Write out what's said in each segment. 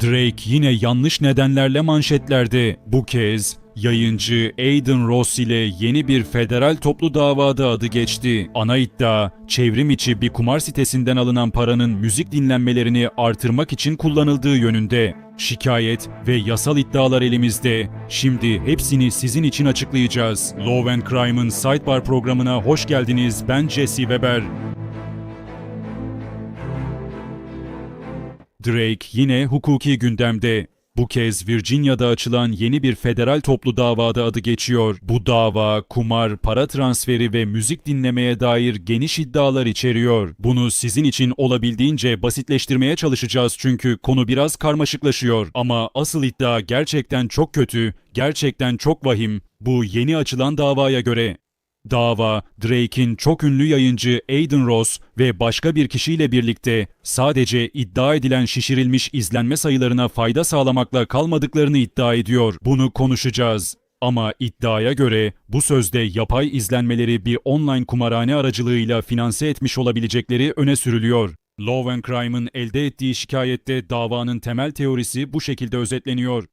Drake yine yanlış nedenlerle manşetlerde. Bu kez yayıncı Aiden Ross ile yeni bir federal toplu davada adı geçti. Ana iddia, çevrim içi bir kumar sitesinden alınan paranın müzik dinlenmelerini artırmak için kullanıldığı yönünde. Şikayet ve yasal iddialar elimizde. Şimdi hepsini sizin için açıklayacağız. Law and Crime'ın Sidebar programına hoş geldiniz. Ben Jesse Weber. Drake yine hukuki gündemde. Bu kez Virginia'da açılan yeni bir federal toplu davada adı geçiyor. Bu dava, kumar, para transferi ve müzik dinlemeye dair geniş iddialar içeriyor. Bunu sizin için olabildiğince basitleştirmeye çalışacağız çünkü konu biraz karmaşıklaşıyor. Ama asıl iddia gerçekten çok kötü, gerçekten çok vahim. Bu yeni açılan davaya göre. Dava, Drake'in çok ünlü yayıncı Aiden Ross ve başka bir kişiyle birlikte sadece iddia edilen şişirilmiş izlenme sayılarına fayda sağlamakla kalmadıklarını iddia ediyor. Bunu konuşacağız. Ama iddiaya göre bu sözde yapay izlenmeleri bir online kumarhane aracılığıyla finanse etmiş olabilecekleri öne sürülüyor. Law and Crime'ın elde ettiği şikayette davanın temel teorisi bu şekilde özetleniyor.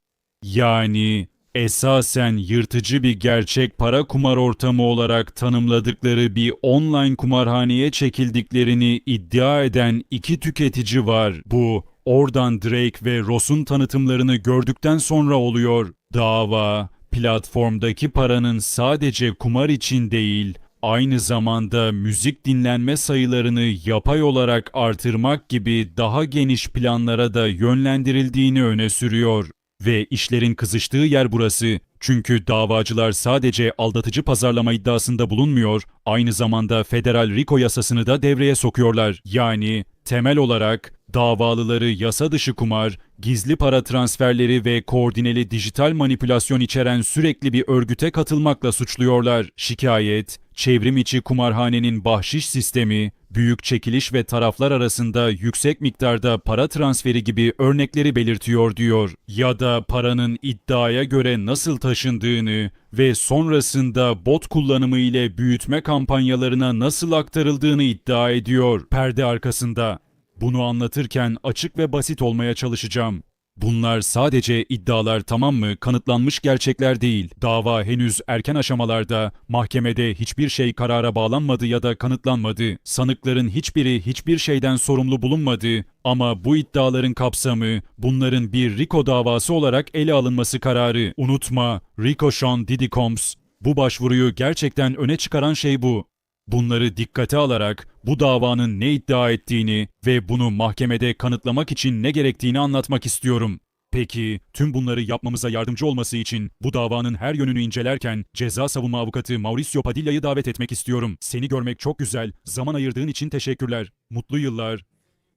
Yani esasen yırtıcı bir gerçek para kumar ortamı olarak tanımladıkları bir online kumarhaneye çekildiklerini iddia eden iki tüketici var. Bu oradan Drake ve Ross'un tanıtımlarını gördükten sonra oluyor. Dava platformdaki paranın sadece kumar için değil, aynı zamanda müzik dinlenme sayılarını yapay olarak artırmak gibi daha geniş planlara da yönlendirildiğini öne sürüyor. Ve işlerin kızıştığı yer burası. Çünkü davacılar sadece aldatıcı pazarlama iddiasında bulunmuyor, aynı zamanda federal RICO yasasını da devreye sokuyorlar. Yani temel olarak davalıları yasa dışı kumar, gizli para transferleri ve koordineli dijital manipülasyon içeren sürekli bir örgüte katılmakla suçluyorlar. Şikayet, çevrim içi kumarhanenin bahşiş sistemi, büyük çekiliş ve taraflar arasında yüksek miktarda para transferi gibi örnekleri belirtiyor diyor. Ya da paranın iddiaya göre nasıl taşındığını ve sonrasında bot kullanımı ile büyütme kampanyalarına nasıl aktarıldığını iddia ediyor perde arkasında. Bunu anlatırken açık ve basit olmaya çalışacağım. Bunlar sadece iddialar tamam mı? Kanıtlanmış gerçekler değil. Dava henüz erken aşamalarda, mahkemede hiçbir şey karara bağlanmadı ya da kanıtlanmadı. Sanıkların hiçbiri hiçbir şeyden sorumlu bulunmadı. Ama bu iddiaların kapsamı, bunların bir RICO davası olarak ele alınması kararı. Unutma, RICO Sean Diddy Combs. Bu başvuruyu gerçekten öne çıkaran şey bu. Bunları dikkate alarak bu davanın ne iddia ettiğini ve bunu mahkemede kanıtlamak için ne gerektiğini anlatmak istiyorum. Peki tüm bunları yapmamıza yardımcı olması için bu davanın her yönünü incelerken ceza savunma avukatı Mauricio Padilla'yı davet etmek istiyorum. Seni görmek çok güzel. Zaman ayırdığın için teşekkürler. Mutlu yıllar.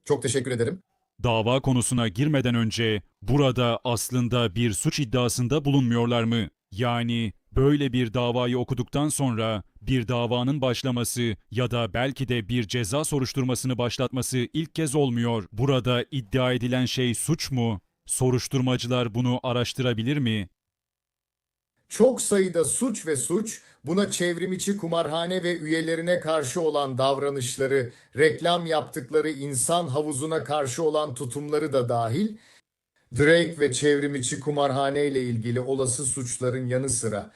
Çok teşekkür ederim. Dava konusuna girmeden önce burada aslında bir suç iddiasında bulunmuyorlar mı? Yani böyle bir davayı okuduktan sonra bir davanın başlaması ya da belki de bir ceza soruşturmasını başlatması ilk kez olmuyor. Burada iddia edilen şey suç mu? Soruşturmacılar bunu araştırabilir mi? Çok sayıda suç ve suç, buna çevrimiçi kumarhane ve üyelerine karşı olan davranışları, reklam yaptıkları insan havuzuna karşı olan tutumları da dahil, Drake ve çevrimiçi kumarhane ile ilgili olası suçların yanı sıra.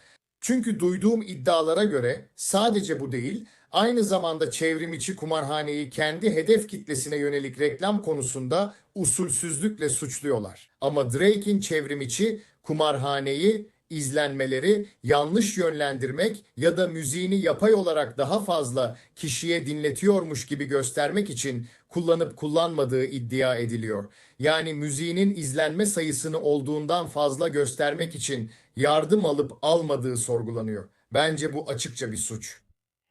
Çünkü duyduğum iddialara göre sadece bu değil, aynı zamanda çevrimiçi kumarhaneyi kendi hedef kitlesine yönelik reklam konusunda usulsüzlükle suçluyorlar. Ama Drake'in çevrimiçi kumarhaneyi izlenmeleri yanlış yönlendirmek ya da müziğini yapay olarak daha fazla kişiye dinletiyormuş gibi göstermek için kullanıp kullanmadığı iddia ediliyor. Yani müziğinin izlenme sayısını olduğundan fazla göstermek için yardım alıp almadığı sorgulanıyor. Bence bu açıkça bir suç.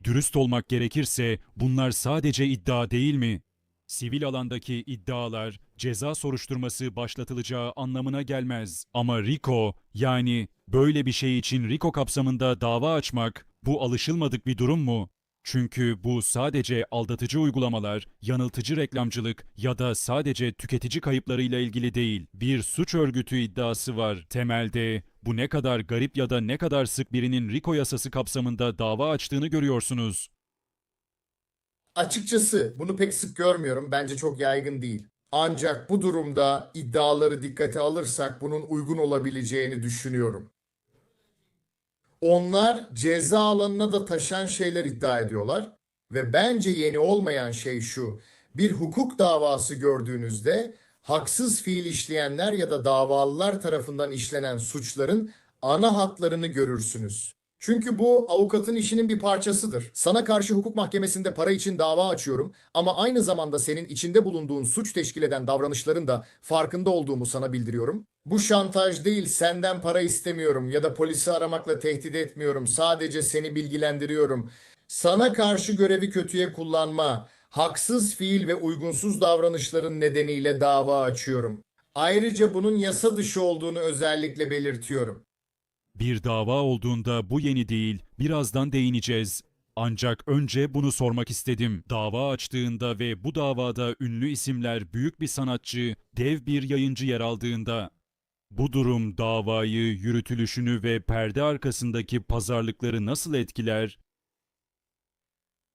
Dürüst olmak gerekirse bunlar sadece iddia değil mi? Sivil alandaki iddialar ceza soruşturması başlatılacağı anlamına gelmez. Ama RICO yani böyle bir şey için RICO kapsamında dava açmak bu alışılmadık bir durum mu? Çünkü bu sadece aldatıcı uygulamalar, yanıltıcı reklamcılık ya da sadece tüketici kayıplarıyla ilgili değil. Bir suç örgütü iddiası var. Temelde bu ne kadar garip ya da ne kadar sık birinin RICO yasası kapsamında dava açtığını görüyorsunuz. Açıkçası bunu pek sık görmüyorum. Bence çok yaygın değil. Ancak bu durumda iddiaları dikkate alırsak bunun uygun olabileceğini düşünüyorum. Onlar ceza alanına da taşan şeyler iddia ediyorlar ve bence yeni olmayan şey şu. Bir hukuk davası gördüğünüzde haksız fiil işleyenler ya da davalılar tarafından işlenen suçların ana hatlarını görürsünüz. Çünkü bu avukatın işinin bir parçasıdır. Sana karşı hukuk mahkemesinde para için dava açıyorum ama aynı zamanda senin içinde bulunduğun suç teşkil eden davranışların da farkında olduğumu sana bildiriyorum. Bu şantaj değil, senden para istemiyorum ya da polisi aramakla tehdit etmiyorum. Sadece seni bilgilendiriyorum. Sana karşı görevi kötüye kullanma, haksız fiil ve uygunsuz davranışların nedeniyle dava açıyorum. Ayrıca bunun yasa dışı olduğunu özellikle belirtiyorum. Bir dava olduğunda bu yeni değil, birazdan değineceğiz. Ancak önce bunu sormak istedim. Dava açtığında ve bu davada ünlü isimler, büyük bir sanatçı, dev bir yayıncı yer aldığında bu durum davayı, yürütülüşünü ve perde arkasındaki pazarlıkları nasıl etkiler?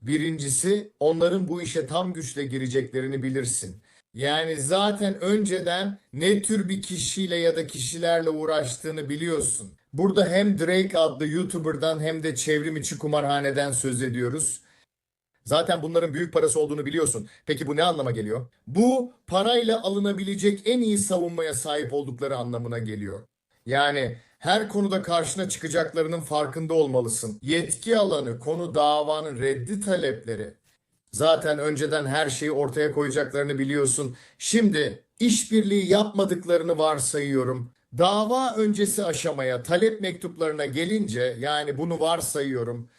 Birincisi onların bu işe tam güçle gireceklerini bilirsin. Yani zaten önceden ne tür bir kişiyle ya da kişilerle uğraştığını biliyorsun. Burada hem Drake adlı YouTuber'dan hem de çevrim içi kumarhaneden söz ediyoruz. Zaten bunların büyük parası olduğunu biliyorsun. Peki bu ne anlama geliyor? Bu parayla alınabilecek en iyi savunmaya sahip oldukları anlamına geliyor. Yani her konuda karşına çıkacaklarının farkında olmalısın. Yetki alanı, konu davanın reddi talepleri. Zaten önceden her şeyi ortaya koyacaklarını biliyorsun. Şimdi işbirliği yapmadıklarını varsayıyorum. Dava öncesi aşamaya, talep mektuplarına gelince yani bunu varsayıyorum.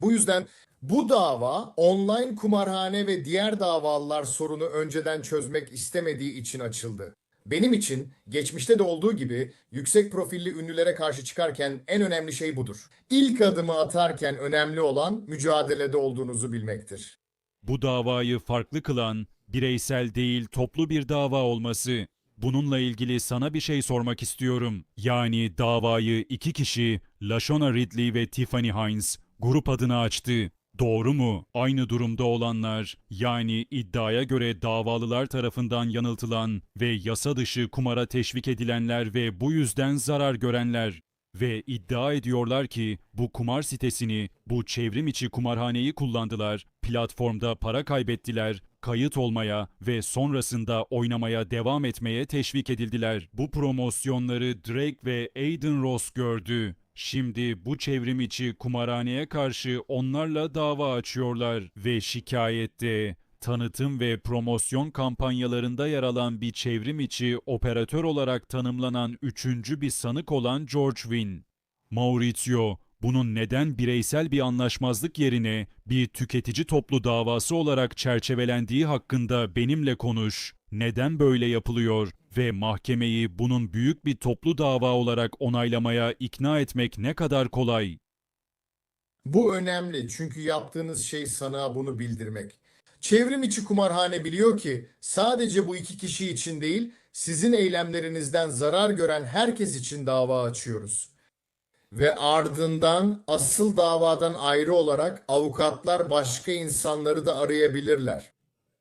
Bu yüzden bu dava online kumarhane ve diğer davalılar sorunu önceden çözmek istemediği için açıldı. Benim için geçmişte de olduğu gibi yüksek profilli ünlülere karşı çıkarken en önemli şey budur. İlk adımı atarken önemli olan mücadelede olduğunuzu bilmektir. Bu davayı farklı kılan, bireysel değil toplu bir dava olması. Bununla ilgili sana bir şey sormak istiyorum. Yani davayı iki kişi, Lashona Ridley ve Tiffany Hines, grup adına açtı. Doğru mu? Aynı durumda olanlar, yani iddiaya göre davalılar tarafından yanıltılan ve yasa dışı kumara teşvik edilenler ve bu yüzden zarar görenler. Ve iddia ediyorlar ki bu kumar sitesini, bu çevrim içi kumarhaneyi kullandılar, platformda para kaybettiler, kayıt olmaya ve sonrasında oynamaya devam etmeye teşvik edildiler. Bu promosyonları Drake ve Aiden Ross gördü. Şimdi bu çevrim içi kumarhaneye karşı onlarla dava açıyorlar ve şikayette tanıtım ve promosyon kampanyalarında yer alan bir çevrim içi operatör olarak tanımlanan üçüncü bir sanık olan George Wynn. Maurizio, bunun neden bireysel bir anlaşmazlık yerine bir tüketici toplu davası olarak çerçevelendiği hakkında benimle konuş. Neden böyle yapılıyor ve mahkemeyi bunun büyük bir toplu dava olarak onaylamaya ikna etmek ne kadar kolay? Bu önemli çünkü yaptığınız şey sana bunu bildirmek. Çevrim içi kumarhane biliyor ki sadece bu iki kişi için değil, sizin eylemlerinizden zarar gören herkes için dava açıyoruz. Ve ardından asıl davadan ayrı olarak avukatlar başka insanları da arayabilirler.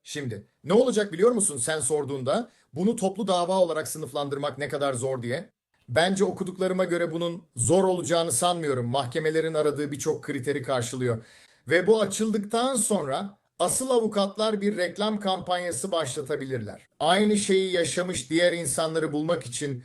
Şimdi ne olacak biliyor musun sen sorduğunda bunu toplu dava olarak sınıflandırmak ne kadar zor diye? Bence okuduklarıma göre bunun zor olacağını sanmıyorum. Mahkemelerin aradığı birçok kriteri karşılıyor. Ve bu açıldıktan sonra asıl avukatlar bir reklam kampanyası başlatabilirler. Aynı şeyi yaşamış diğer insanları bulmak için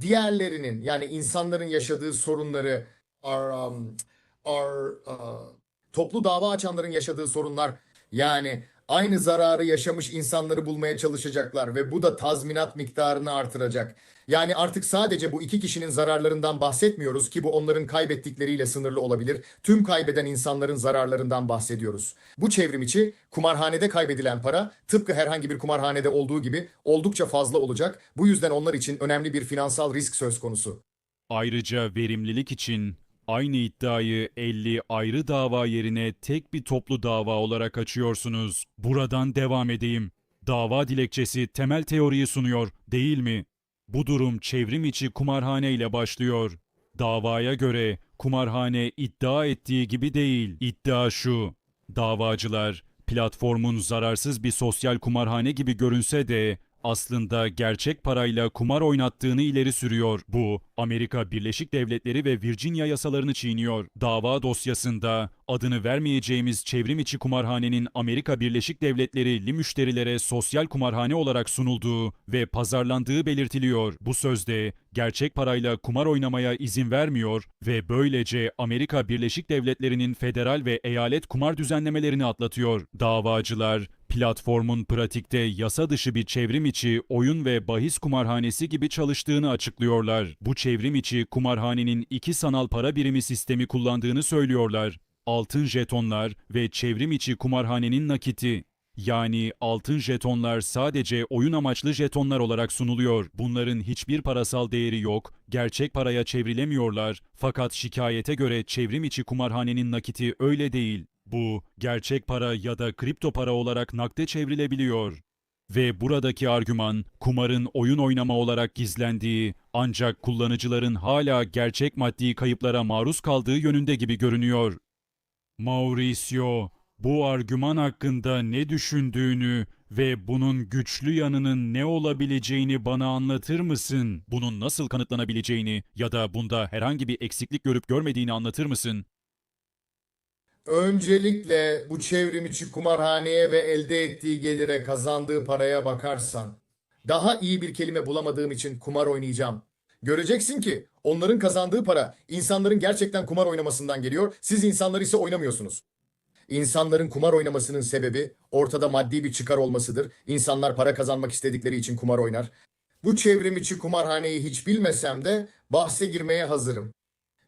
diğerlerinin yani insanların yaşadığı sorunları are, um, are, uh, toplu dava açanların yaşadığı sorunlar yani aynı zararı yaşamış insanları bulmaya çalışacaklar ve bu da tazminat miktarını artıracak. Yani artık sadece bu iki kişinin zararlarından bahsetmiyoruz ki bu onların kaybettikleriyle sınırlı olabilir. Tüm kaybeden insanların zararlarından bahsediyoruz. Bu çevrim içi kumarhanede kaybedilen para tıpkı herhangi bir kumarhanede olduğu gibi oldukça fazla olacak. Bu yüzden onlar için önemli bir finansal risk söz konusu. Ayrıca verimlilik için aynı iddiayı 50 ayrı dava yerine tek bir toplu dava olarak açıyorsunuz. Buradan devam edeyim. Dava dilekçesi temel teoriyi sunuyor, değil mi? Bu durum çevrim içi kumarhane ile başlıyor. Davaya göre kumarhane iddia ettiği gibi değil. İddia şu. Davacılar Platformun zararsız bir sosyal kumarhane gibi görünse de aslında gerçek parayla kumar oynattığını ileri sürüyor. Bu, Amerika Birleşik Devletleri ve Virginia yasalarını çiğniyor. Dava dosyasında adını vermeyeceğimiz çevrim içi kumarhanenin Amerika Birleşik Devletleri'li müşterilere sosyal kumarhane olarak sunulduğu ve pazarlandığı belirtiliyor. Bu sözde gerçek parayla kumar oynamaya izin vermiyor ve böylece Amerika Birleşik Devletleri'nin federal ve eyalet kumar düzenlemelerini atlatıyor. Davacılar platformun pratikte yasa dışı bir çevrim içi oyun ve bahis kumarhanesi gibi çalıştığını açıklıyorlar. Bu çevrim içi kumarhanenin iki sanal para birimi sistemi kullandığını söylüyorlar. Altın jetonlar ve çevrim içi kumarhanenin nakiti. Yani altın jetonlar sadece oyun amaçlı jetonlar olarak sunuluyor. Bunların hiçbir parasal değeri yok, gerçek paraya çevrilemiyorlar. Fakat şikayete göre çevrim içi kumarhanenin nakiti öyle değil. Bu, gerçek para ya da kripto para olarak nakde çevrilebiliyor. Ve buradaki argüman, kumarın oyun oynama olarak gizlendiği, ancak kullanıcıların hala gerçek maddi kayıplara maruz kaldığı yönünde gibi görünüyor. Mauricio, bu argüman hakkında ne düşündüğünü ve bunun güçlü yanının ne olabileceğini bana anlatır mısın? Bunun nasıl kanıtlanabileceğini ya da bunda herhangi bir eksiklik görüp görmediğini anlatır mısın? Öncelikle bu çevrim içi kumarhaneye ve elde ettiği gelire kazandığı paraya bakarsan, daha iyi bir kelime bulamadığım için kumar oynayacağım. Göreceksin ki onların kazandığı para insanların gerçekten kumar oynamasından geliyor, siz insanlar ise oynamıyorsunuz. İnsanların kumar oynamasının sebebi ortada maddi bir çıkar olmasıdır. İnsanlar para kazanmak istedikleri için kumar oynar. Bu çevrim içi kumarhaneyi hiç bilmesem de bahse girmeye hazırım.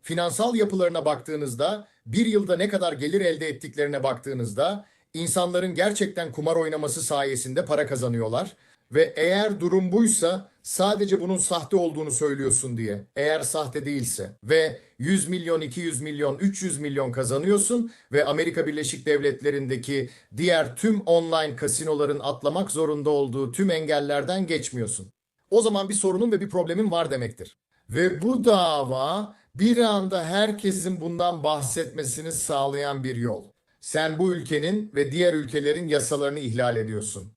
Finansal yapılarına baktığınızda, bir yılda ne kadar gelir elde ettiklerine baktığınızda, insanların gerçekten kumar oynaması sayesinde para kazanıyorlar. Ve eğer durum buysa sadece bunun sahte olduğunu söylüyorsun diye. Eğer sahte değilse ve 100 milyon, 200 milyon, 300 milyon kazanıyorsun ve Amerika Birleşik Devletleri'ndeki diğer tüm online kasinoların atlamak zorunda olduğu tüm engellerden geçmiyorsun. O zaman bir sorunun ve bir problemin var demektir. Ve bu dava bir anda herkesin bundan bahsetmesini sağlayan bir yol. Sen bu ülkenin ve diğer ülkelerin yasalarını ihlal ediyorsun.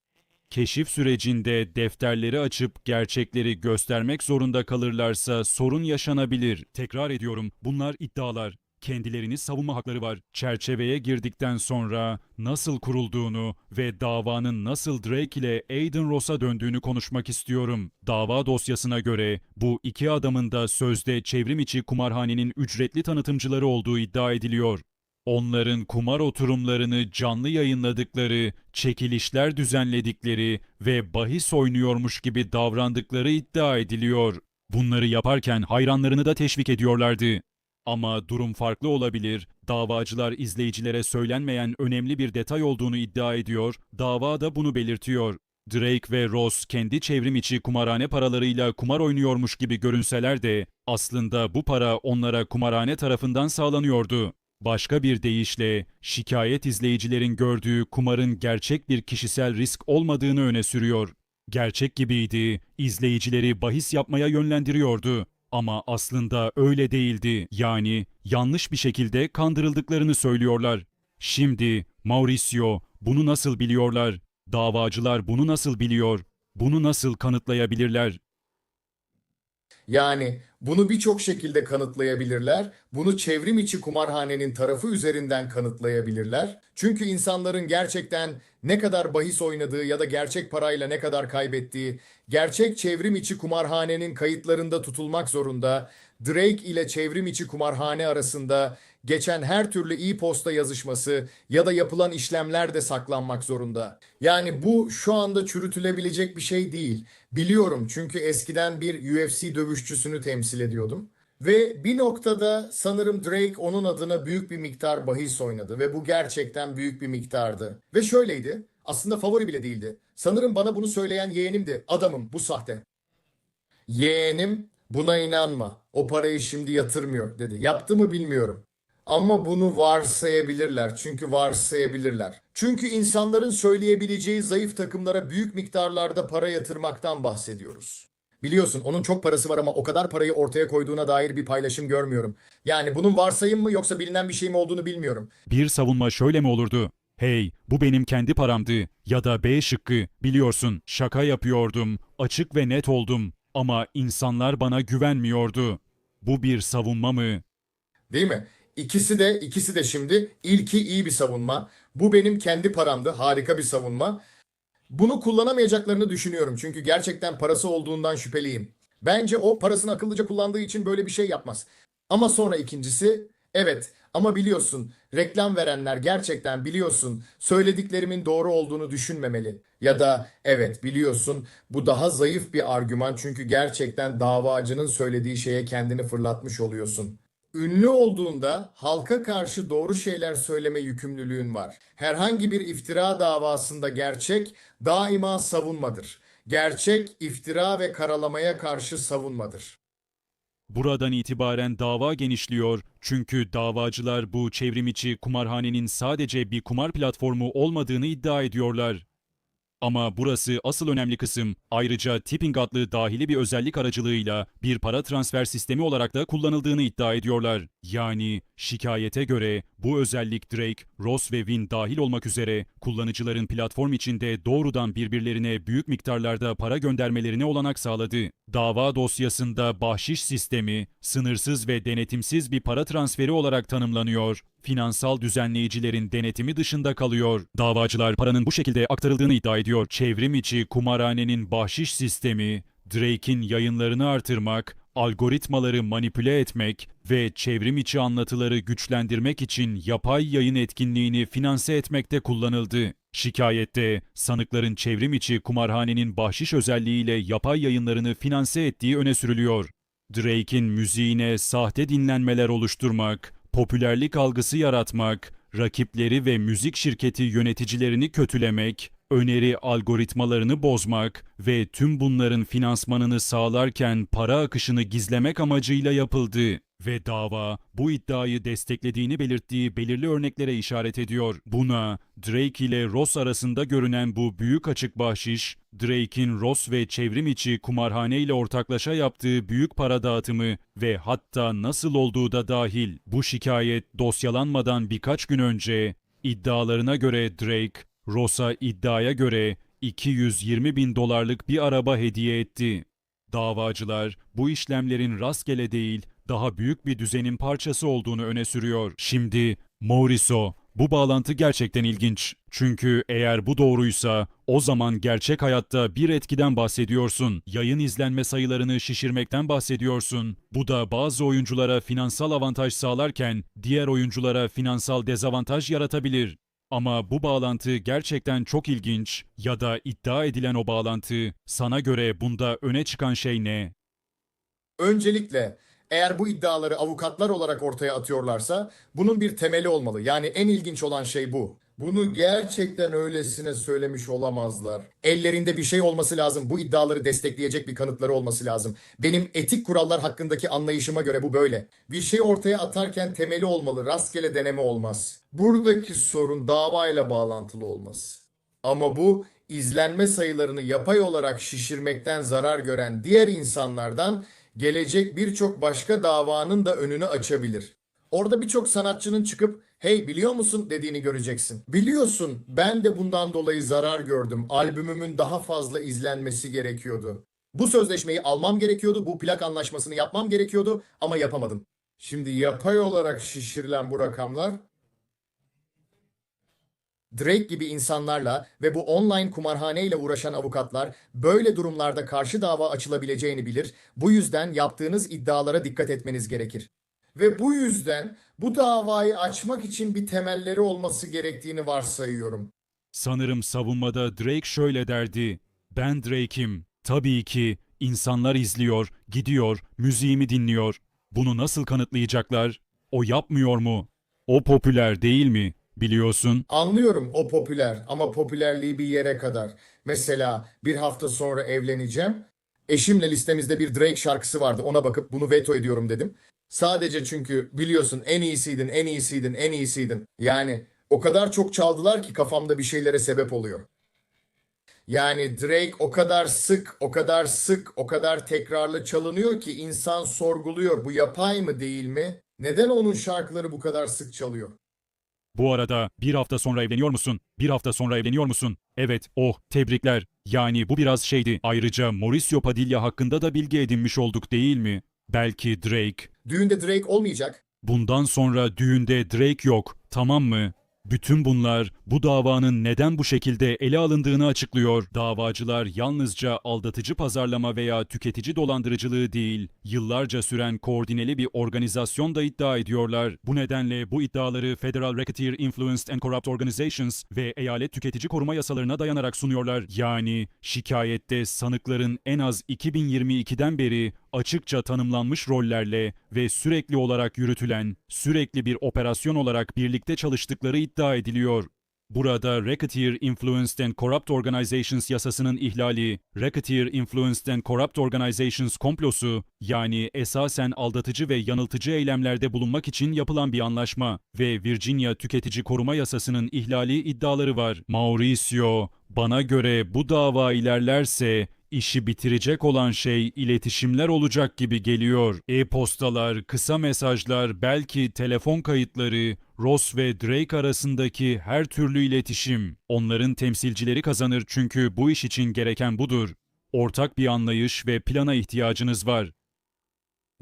Keşif sürecinde defterleri açıp gerçekleri göstermek zorunda kalırlarsa sorun yaşanabilir. Tekrar ediyorum, bunlar iddialar. Kendilerini savunma hakları var. Çerçeveye girdikten sonra nasıl kurulduğunu ve davanın nasıl Drake ile Aiden Ross'a döndüğünü konuşmak istiyorum. Dava dosyasına göre bu iki adamın da sözde çevrim içi kumarhanenin ücretli tanıtımcıları olduğu iddia ediliyor. Onların kumar oturumlarını canlı yayınladıkları, çekilişler düzenledikleri ve bahis oynuyormuş gibi davrandıkları iddia ediliyor. Bunları yaparken hayranlarını da teşvik ediyorlardı. Ama durum farklı olabilir. Davacılar izleyicilere söylenmeyen önemli bir detay olduğunu iddia ediyor. Dava da bunu belirtiyor. Drake ve Ross kendi çevrim içi kumarhane paralarıyla kumar oynuyormuş gibi görünseler de aslında bu para onlara kumarhane tarafından sağlanıyordu. Başka bir deyişle şikayet izleyicilerin gördüğü kumarın gerçek bir kişisel risk olmadığını öne sürüyor. Gerçek gibiydi, izleyicileri bahis yapmaya yönlendiriyordu. Ama aslında öyle değildi. Yani yanlış bir şekilde kandırıldıklarını söylüyorlar. Şimdi Mauricio bunu nasıl biliyorlar? Davacılar bunu nasıl biliyor? Bunu nasıl kanıtlayabilirler? Yani bunu birçok şekilde kanıtlayabilirler. Bunu çevrim içi kumarhanenin tarafı üzerinden kanıtlayabilirler. Çünkü insanların gerçekten ne kadar bahis oynadığı ya da gerçek parayla ne kadar kaybettiği, gerçek çevrim içi kumarhanenin kayıtlarında tutulmak zorunda. Drake ile çevrim içi kumarhane arasında geçen her türlü e-posta yazışması ya da yapılan işlemler de saklanmak zorunda. Yani bu şu anda çürütülebilecek bir şey değil. Biliyorum çünkü eskiden bir UFC dövüşçüsünü temsil ediyordum. Ve bir noktada sanırım Drake onun adına büyük bir miktar bahis oynadı ve bu gerçekten büyük bir miktardı. Ve şöyleydi, aslında favori bile değildi. Sanırım bana bunu söyleyen yeğenimdi. Adamım bu sahte. Yeğenim buna inanma. O parayı şimdi yatırmıyor dedi. Yaptı mı bilmiyorum. Ama bunu varsayabilirler. Çünkü varsayabilirler. Çünkü insanların söyleyebileceği zayıf takımlara büyük miktarlarda para yatırmaktan bahsediyoruz. Biliyorsun onun çok parası var ama o kadar parayı ortaya koyduğuna dair bir paylaşım görmüyorum. Yani bunun varsayım mı yoksa bilinen bir şey mi olduğunu bilmiyorum. Bir savunma şöyle mi olurdu? Hey, bu benim kendi paramdı. Ya da B şıkkı, biliyorsun, şaka yapıyordum, açık ve net oldum. Ama insanlar bana güvenmiyordu. Bu bir savunma mı? Değil mi? İkisi de ikisi de şimdi ilki iyi bir savunma. Bu benim kendi paramdı. Harika bir savunma. Bunu kullanamayacaklarını düşünüyorum. Çünkü gerçekten parası olduğundan şüpheliyim. Bence o parasını akıllıca kullandığı için böyle bir şey yapmaz. Ama sonra ikincisi evet ama biliyorsun reklam verenler gerçekten biliyorsun söylediklerimin doğru olduğunu düşünmemeli. Ya da evet biliyorsun bu daha zayıf bir argüman çünkü gerçekten davacının söylediği şeye kendini fırlatmış oluyorsun. Ünlü olduğunda halka karşı doğru şeyler söyleme yükümlülüğün var. Herhangi bir iftira davasında gerçek daima savunmadır. Gerçek iftira ve karalamaya karşı savunmadır. Buradan itibaren dava genişliyor çünkü davacılar bu çevrimiçi kumarhanenin sadece bir kumar platformu olmadığını iddia ediyorlar. Ama burası asıl önemli kısım. Ayrıca tipping adlı dahili bir özellik aracılığıyla bir para transfer sistemi olarak da kullanıldığını iddia ediyorlar. Yani şikayete göre bu özellik Drake, Ross ve Win dahil olmak üzere kullanıcıların platform içinde doğrudan birbirlerine büyük miktarlarda para göndermelerine olanak sağladı. Dava dosyasında bahşiş sistemi sınırsız ve denetimsiz bir para transferi olarak tanımlanıyor. Finansal düzenleyicilerin denetimi dışında kalıyor. Davacılar paranın bu şekilde aktarıldığını iddia ediyor. Çevrim içi kumarhanenin bahşiş sistemi, Drake'in yayınlarını artırmak, algoritmaları manipüle etmek ve çevrim içi anlatıları güçlendirmek için yapay yayın etkinliğini finanse etmekte kullanıldı. Şikayette sanıkların çevrim içi kumarhanenin bahşiş özelliğiyle yapay yayınlarını finanse ettiği öne sürülüyor. Drake'in müziğine sahte dinlenmeler oluşturmak, popülerlik algısı yaratmak, rakipleri ve müzik şirketi yöneticilerini kötülemek, öneri algoritmalarını bozmak ve tüm bunların finansmanını sağlarken para akışını gizlemek amacıyla yapıldı ve dava bu iddiayı desteklediğini belirttiği belirli örneklere işaret ediyor. Buna Drake ile Ross arasında görünen bu büyük açık bahşiş, Drake'in Ross ve çevrim içi kumarhane ile ortaklaşa yaptığı büyük para dağıtımı ve hatta nasıl olduğu da dahil bu şikayet dosyalanmadan birkaç gün önce iddialarına göre Drake, Ross'a iddiaya göre 220 bin dolarlık bir araba hediye etti. Davacılar bu işlemlerin rastgele değil, daha büyük bir düzenin parçası olduğunu öne sürüyor. Şimdi Mauricio, bu bağlantı gerçekten ilginç. Çünkü eğer bu doğruysa o zaman gerçek hayatta bir etkiden bahsediyorsun. Yayın izlenme sayılarını şişirmekten bahsediyorsun. Bu da bazı oyunculara finansal avantaj sağlarken diğer oyunculara finansal dezavantaj yaratabilir. Ama bu bağlantı gerçekten çok ilginç ya da iddia edilen o bağlantı sana göre bunda öne çıkan şey ne? Öncelikle eğer bu iddiaları avukatlar olarak ortaya atıyorlarsa bunun bir temeli olmalı. Yani en ilginç olan şey bu. Bunu gerçekten öylesine söylemiş olamazlar. Ellerinde bir şey olması lazım. Bu iddiaları destekleyecek bir kanıtları olması lazım. Benim etik kurallar hakkındaki anlayışıma göre bu böyle. Bir şey ortaya atarken temeli olmalı. Rastgele deneme olmaz. Buradaki sorun davayla bağlantılı olması. Ama bu izlenme sayılarını yapay olarak şişirmekten zarar gören diğer insanlardan gelecek birçok başka davanın da önünü açabilir. Orada birçok sanatçının çıkıp hey biliyor musun dediğini göreceksin. Biliyorsun ben de bundan dolayı zarar gördüm. Albümümün daha fazla izlenmesi gerekiyordu. Bu sözleşmeyi almam gerekiyordu. Bu plak anlaşmasını yapmam gerekiyordu ama yapamadım. Şimdi yapay olarak şişirilen bu rakamlar Drake gibi insanlarla ve bu online kumarhaneyle uğraşan avukatlar böyle durumlarda karşı dava açılabileceğini bilir. Bu yüzden yaptığınız iddialara dikkat etmeniz gerekir. Ve bu yüzden bu davayı açmak için bir temelleri olması gerektiğini varsayıyorum. Sanırım savunmada Drake şöyle derdi. Ben Drake'im. Tabii ki insanlar izliyor, gidiyor, müziğimi dinliyor. Bunu nasıl kanıtlayacaklar? O yapmıyor mu? O popüler değil mi? Biliyorsun. Anlıyorum o popüler ama popülerliği bir yere kadar. Mesela bir hafta sonra evleneceğim. Eşimle listemizde bir Drake şarkısı vardı. Ona bakıp bunu veto ediyorum dedim. Sadece çünkü biliyorsun en iyisiydin, en iyisiydin, en iyisiydin. Yani o kadar çok çaldılar ki kafamda bir şeylere sebep oluyor. Yani Drake o kadar sık, o kadar sık, o kadar tekrarlı çalınıyor ki insan sorguluyor. Bu yapay mı değil mi? Neden onun şarkıları bu kadar sık çalıyor? Bu arada bir hafta sonra evleniyor musun? Bir hafta sonra evleniyor musun? Evet, oh, tebrikler. Yani bu biraz şeydi. Ayrıca Mauricio Padilla hakkında da bilgi edinmiş olduk değil mi? Belki Drake. Düğünde Drake olmayacak. Bundan sonra düğünde Drake yok, tamam mı? Bütün bunlar bu davanın neden bu şekilde ele alındığını açıklıyor. Davacılar yalnızca aldatıcı pazarlama veya tüketici dolandırıcılığı değil, yıllarca süren koordineli bir organizasyon da iddia ediyorlar. Bu nedenle bu iddiaları Federal Racketeer Influenced and Corrupt Organizations ve eyalet tüketici koruma yasalarına dayanarak sunuyorlar. Yani şikayette sanıkların en az 2022'den beri açıkça tanımlanmış rollerle ve sürekli olarak yürütülen, sürekli bir operasyon olarak birlikte çalıştıkları iddia ediliyor. Burada Racketeer Influenced and Corrupt Organizations yasasının ihlali, Racketeer Influenced and Corrupt Organizations komplosu, yani esasen aldatıcı ve yanıltıcı eylemlerde bulunmak için yapılan bir anlaşma ve Virginia Tüketici Koruma Yasası'nın ihlali iddiaları var. Mauricio, bana göre bu dava ilerlerse İşi bitirecek olan şey iletişimler olacak gibi geliyor. E-postalar, kısa mesajlar, belki telefon kayıtları, Ross ve Drake arasındaki her türlü iletişim. Onların temsilcileri kazanır çünkü bu iş için gereken budur. Ortak bir anlayış ve plana ihtiyacınız var.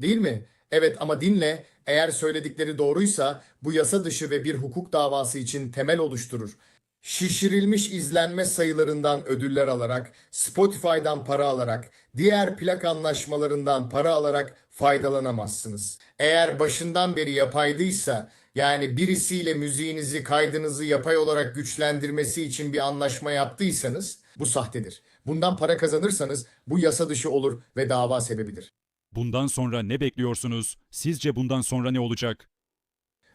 Değil mi? Evet ama dinle. Eğer söyledikleri doğruysa bu yasa dışı ve bir hukuk davası için temel oluşturur. Şişirilmiş izlenme sayılarından ödüller alarak, Spotify'dan para alarak, diğer plak anlaşmalarından para alarak faydalanamazsınız. Eğer başından beri yapaydıysa, yani birisiyle müziğinizi, kaydınızı yapay olarak güçlendirmesi için bir anlaşma yaptıysanız, bu sahtedir. Bundan para kazanırsanız bu yasa dışı olur ve dava sebebidir. Bundan sonra ne bekliyorsunuz? Sizce bundan sonra ne olacak?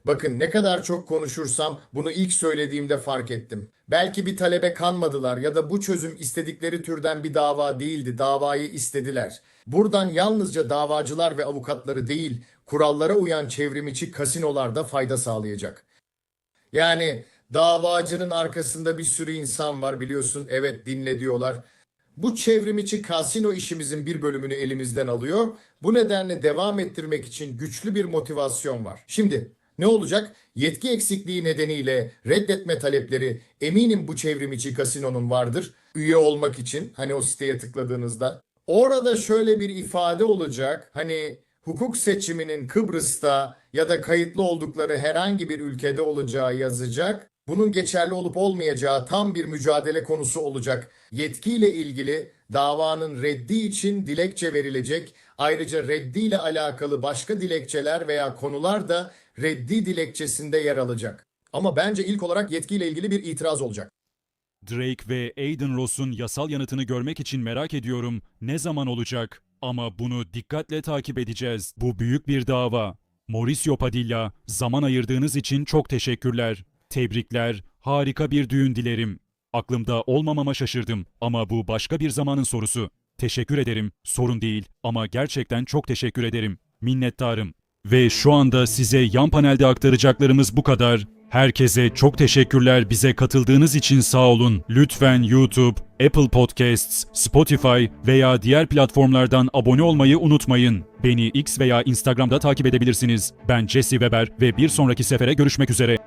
Bakın ne kadar çok konuşursam bunu ilk söylediğimde fark ettim. Belki bir talebe kanmadılar ya da bu çözüm istedikleri türden bir dava değildi, davayı istediler. Buradan yalnızca davacılar ve avukatları değil, kurallara uyan çevrimiçi kasinolar da fayda sağlayacak. Yani davacının arkasında bir sürü insan var biliyorsun, evet dinle diyorlar. Bu çevrimiçi kasino işimizin bir bölümünü elimizden alıyor. Bu nedenle devam ettirmek için güçlü bir motivasyon var. Şimdi ne olacak? Yetki eksikliği nedeniyle reddetme talepleri eminim bu çevrimiçi kasinonun vardır. Üye olmak için hani o siteye tıkladığınızda. Orada şöyle bir ifade olacak. Hani hukuk seçiminin Kıbrıs'ta ya da kayıtlı oldukları herhangi bir ülkede olacağı yazacak. Bunun geçerli olup olmayacağı tam bir mücadele konusu olacak. Yetkiyle ilgili davanın reddi için dilekçe verilecek. Ayrıca reddiyle alakalı başka dilekçeler veya konular da reddi dilekçesinde yer alacak. Ama bence ilk olarak yetkiyle ilgili bir itiraz olacak. Drake ve Aiden Ross'un yasal yanıtını görmek için merak ediyorum. Ne zaman olacak? Ama bunu dikkatle takip edeceğiz. Bu büyük bir dava. Mauricio Padilla, zaman ayırdığınız için çok teşekkürler. Tebrikler, harika bir düğün dilerim. Aklımda olmamama şaşırdım ama bu başka bir zamanın sorusu. Teşekkür ederim, sorun değil ama gerçekten çok teşekkür ederim. Minnettarım. Ve şu anda size yan panelde aktaracaklarımız bu kadar. Herkese çok teşekkürler bize katıldığınız için sağ olun. Lütfen YouTube, Apple Podcasts, Spotify veya diğer platformlardan abone olmayı unutmayın. Beni X veya Instagram'da takip edebilirsiniz. Ben Jesse Weber ve bir sonraki sefere görüşmek üzere.